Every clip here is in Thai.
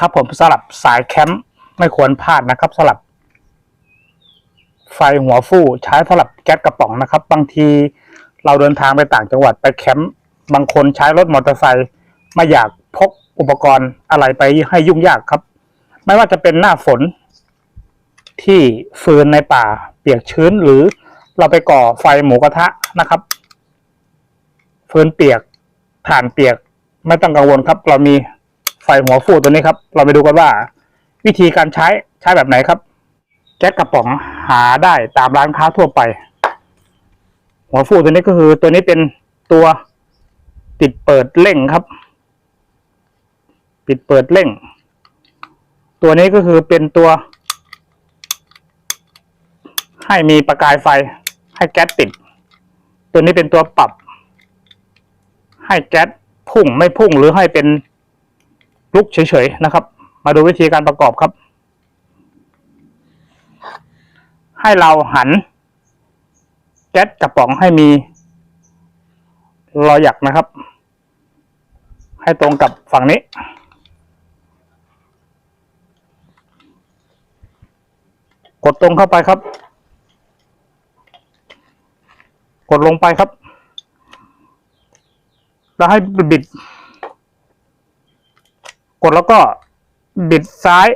ครับผมสลับสายแคมป์ไม่ควรพลาดนะครับสลับ ไฟหัวฟู่ใช้สลับแก๊สกระป๋องนะครับ บางทีเราเดินทางไปต่างจังหวัดไปแคมป์บางคนใช้รถมอเตอร์ไซค์ไม่อยากพกอุปกรณ์อะไรไปให้ยุ่งยากครับ ไม่ว่าจะเป็นหน้าฝน ที่ฟืนในป่าเปียกชื้นหรือเราไปก่อไฟหมูกระทะนะครับ ฟืนเปียกถ่านเปียก ไม่ต้องกังวลครับ เรามี ไฟหัวฟูตัวนี้ครับ เราไปดูกันว่า วิธีการใช้ใช้แบบไหนครับ แก๊สกระป๋องหาได้ตามร้านค้าทั่วไป หัวฟูตัวนี้ก็คือ ตัวนี้เป็นตัวปิดเปิดเร่งครับ ปิดเปิดเร่ง ตัวนี้ก็คือเป็นตัว ให้มีประกายไฟ ให้แก๊สติด ตัวนี้เป็นตัวปรับ ให้แก๊สพุ่งไม่พุ่งหรือให้เป็น ลุกเฉยๆนะครับ มาดูวิธีการประกอบครับ ให้เราหันแก๊สกระป๋องให้มีรอยหยักนะครับ ให้ตรงกับฝั่งนี้ กดตรงเข้าไปครับ กดลงไปครับ แล้วให้บิด กดแล้วก็บิดซ้าย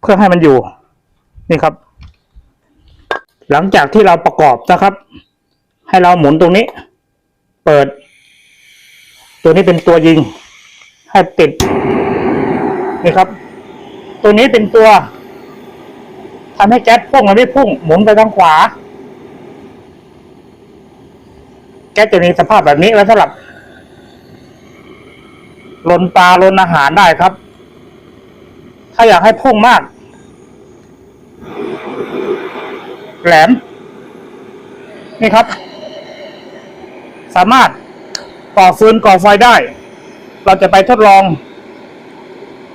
เพื่อให้มันอยู่ นี่ครับ หลังจากที่เราประกอบนะครับ ให้เราหมุนตรงนี้ เปิด ตัวนี้เป็นตัวยิง ให้ติดนี่ครับ ตัวนี้เป็นตัวทำให้แก๊สพุ่งมันไม่พุ่ง หมุนไปทางขวา แก๊สจะมีสภาพแบบนี้แล้วสำหรับ ลนปลาลนอาหารได้ครับ ถ้าอยากให้พุ่งมาก แหลม นี่ครับ สามารถก่อฟืนก่อไฟได้ เราจะไปทดลอง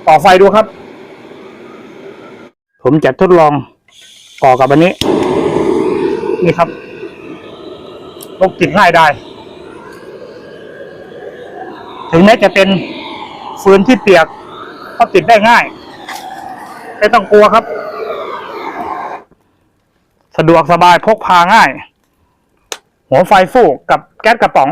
ก่อไฟดูครับ ผมจะทดลองก่อกับอันนี้ นี่ครับลกติดง่ายได้ ถึงแม้จะเป็น ฟืนที่เปียกก็ติดได้ง่าย ไม่ต้องกลัวครับ สะดวกสบายพกพาง่าย หัวไฟฟูกกับแก๊สกระป๋อง